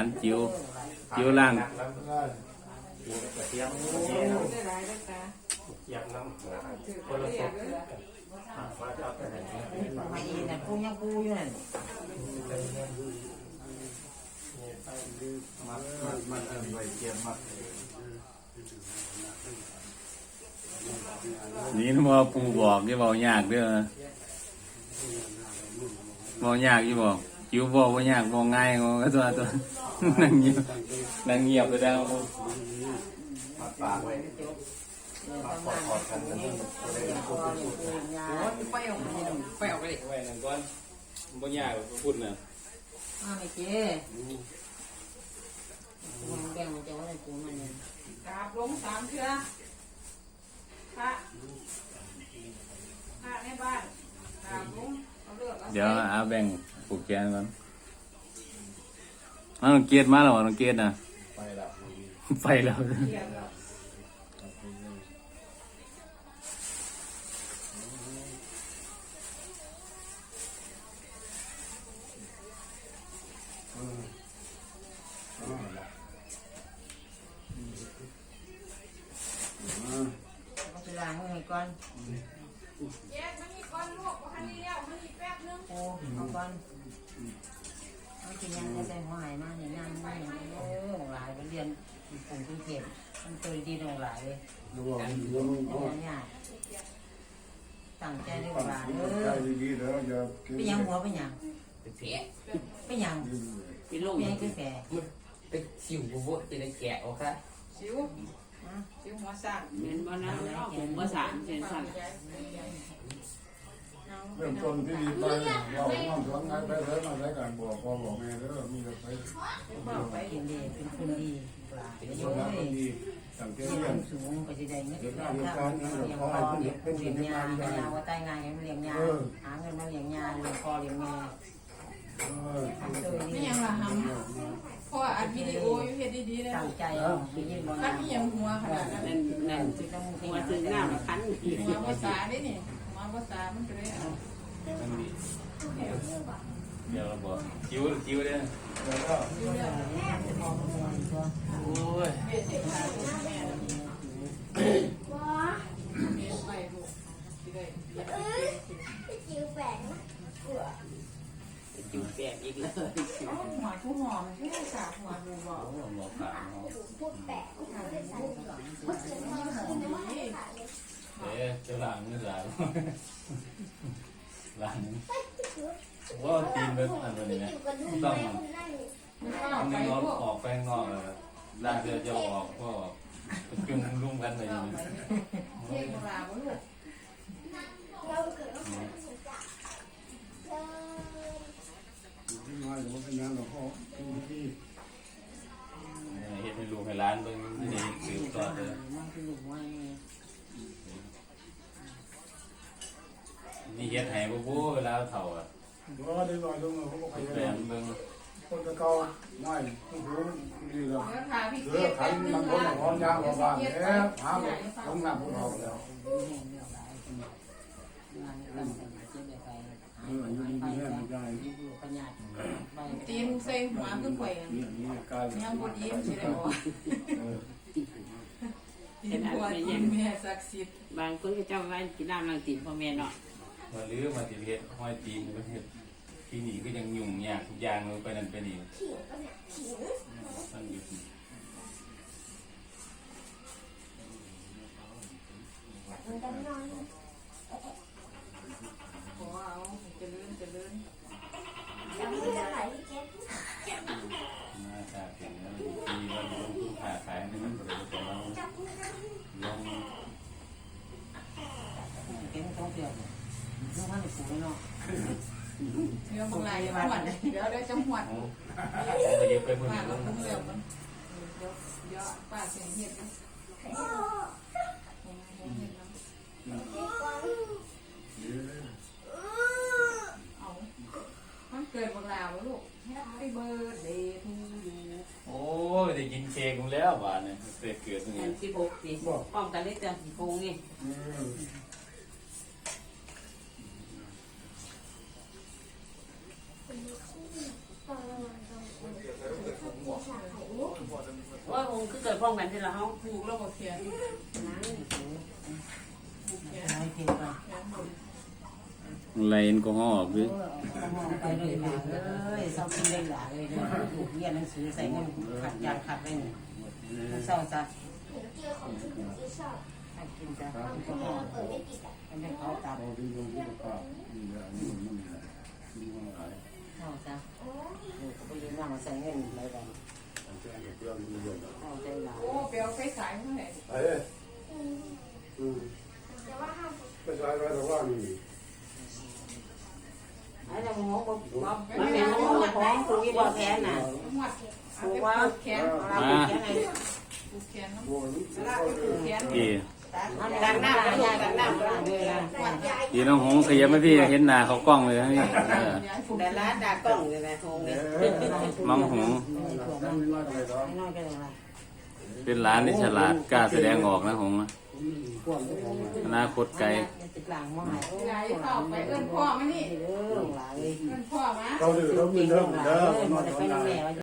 านจิ๋วจิ๋วล่างเตรียมได้หลายได้ตาเตรียมน้ำคนละสุกมาจับไปไหนมาอีน่ะปูยังปูอยู่นั่นมันมันมันเออไว้เตรียมมัดนี่นะว่าปูบอกอย่บอกยากเด้อบอกยากอยู่บอก จิ๋วบอกว่าอยากบอกง่ายก็ตัวตัวนั่งเงียบนั่งเงียบเลยแล้วปากไว้มาขอขอกันนี่พอนี่ปูยาไปออกไปไปออกไปเลยไว้นั่นก่อนบ่ยากพูดน่ะมาไม่เจ๊มันแบ่งจะว่าปูมันเนี่ยกราบลงสามเทือพระพระในบ้านกราบลงเอาเลือกเอาเดี๋ยวเอาแบ่ง ผูกแขนก่อนอ้าวน้องเกียรติมาแล้วเหรอน้องเกียรติน่ะไปแล้วไปแล้วเทียมแล้วก็ไปล้างมือก่อนแยกมันมีก้อนลวกว่าคันนี้แล้วมันมีแป๊บนึงปูเอาก่อน เอาที่ยังได้ใส่หัวหายมาเนี่ยยังไม่โอ้หลายไปเรียนปุ่มคุณเก็บมันตัวดีตรงหลายเลยระวังเดี๋ยวมันเอาก็เนี่ยตั้งใจได้ตั้งว่าเอใจอดีๆแล้วอย่ากินไปยังหัวไปยังแกะไปยังไปลงไปยังคือแก่ไปสิวโบจะได้แกะโอเคสิวสิวหัวสั่นเห็นบ่นะเอาผมภาษาเช่นสั่น เริ่มต้นที่ดีไปเราน้องสอนงานไปเลยมาใช้การบอกพ่อบอกแม่เด้อมีแต่ไปบอกไปเป็นดีเป็นคนดีเป็นคนดีสังเกตเรีเรียยนนสูงก็จะได้เงินเลี้ยงข้าวเลี้ยงพ่อเลี้ยงปู่เลี้ยงยาเลี้ยงยาว่าใตายงานเลี้ยงยาหาเงินมาเลี้ยงยาเลี้ยงพ่อเลี้ยงแม่ไม่ยังละหำเพราะว่าอัดวิดีโออยู่เฮ็ดดีๆแล้วตั้งใจไปยินบ่อันยังหัวขนาดนั้น นั่นนั่นที่ต้องหัวถึงหน้าคันมาภาษาได้นี่มาภาษามันก็เลยเอานั่นดิเดี๋ยวเราบอกจิ๋วจิ๋วเนี่ยโอ้ย หัวผู้หอมที่สาหัวดูบอกโอ้บอกขาเนาะเอ๊ะจะล้างนี่ล้างล้างว่าตีนเป็นอะไรเนี่ยต้องมันก็ต้องไมีน้องพวกออกแป้งนอกเลยล้างเดี๋ยวจะออกก็จุ่มรุ่มกันเลยเอาไปเที่ย เฮ็ดให้บ่บ่เวลาเฒ่าอะก็ได้ลอยลงมาเขาก็ไปแปลงเบิ่งคนก็เก่าไม่ผู้รู้ดีแล้วเดี๋ยวพาพี่เสืเก็อบขัแป๊นบนึงมันคนพร้อมยางบ้านแล้วหาต้องนั่งพวกเราแล้วงานตั้งใจจะได้ไปหาไปไปอยู่ปัญญาไปตีนใส่หัวคือข่อยนี่นี่กายยังบ่ยิ้มสิได้บ่เออตีนหัวตีนแม่ศักดิ์สิทธิ์บางคนก็เจ้าไว้กินน้ำลังตีนพ่อแม่เนาะ มาลื้อมาสิเฮ็ดห้อยตีนก็เฮ็ดที่นี่ก็ยังยุ่งยากทุกอย่างเลยไปนั่นไปนี่มันอยู่ขอเอาเจริญเจริญ มาจากถึงแล้วที่ว่าลงทุนค้าขายนี่มันบ่ได้แต่เราลง เป็นต้องเดียว ลูกมันปูเนาะเดี๋ยวมึงไล่หวดเดี๋ยวเดี๋ยวจะหวดเอาไปเย็บไปเพิ่นป้าก็ลงคงเร็วมันเดี๋ยวเดี๋ยวป้าเสียงเฮ็ดนะเอามันเกิดบังลาวลูก Happy birthday to you โอ้ยได้กินเค้กแล้วบาดเนี่ยเกิดเกิดตรงแอนี้นสิบหกสิป้องกันได้จ้ะสิโกงนี่ อเกิดพร้อมกันที่เราเฮาผูกแล้วก็แขนนั่งอยู่ผูกแขนให้กินก่อนแขนบนไหลแอลกอฮอล์ออไปเลยหลาเลยเศร้ากินเลยหลานเลยเนี่ยลูกเรียนหนังสือใส่เงินขัดยางขัดได้เนี่ยเศร้าจ้ะกินจ้ะก็มองมันให้เขาตับพอที่ลงที่ภาพนี่แหละนี่มันนี่แหละนี่มันหลายเศร้าจ้ะลูกก็ไปยืนนั่งใส่เงินไรแบบแจ้ง กับเพื่อนมีเรื่องเศร้าใจหลานโอ้เปียวไปขายเมื่อไหร่ไอ้อืมก็ใช้ไว้แต่ว่านี่ไอ้เราหมอบอกบอกมันเป็นหมอของคุณยี่บอกแทนน่ะหมดเอาไปผูกแขนเราแค่ไหนผูกแขนน้ำโอ้ยลากไปผูกแขนพี่ดังหน้าดังหน้าดังหน้าเลยนะ พี่น้องหงขยับไหมพี่เห็นหน้าเขากล้องเลยนะพี่เออแต่ร้านดากล้องเลยนะโฮงนี่มังหงนั่นหรอกไม่น้อยก็เลาเป็นร้านที่ฉลาดกล้าแสดงออกนะหงนะกว้างก็ขอนาคตไกลเข้าไปเอื้อนพ่อมานี่เอื้อนพ่อมาเขาดื้อเขามีเรื่องเด้อ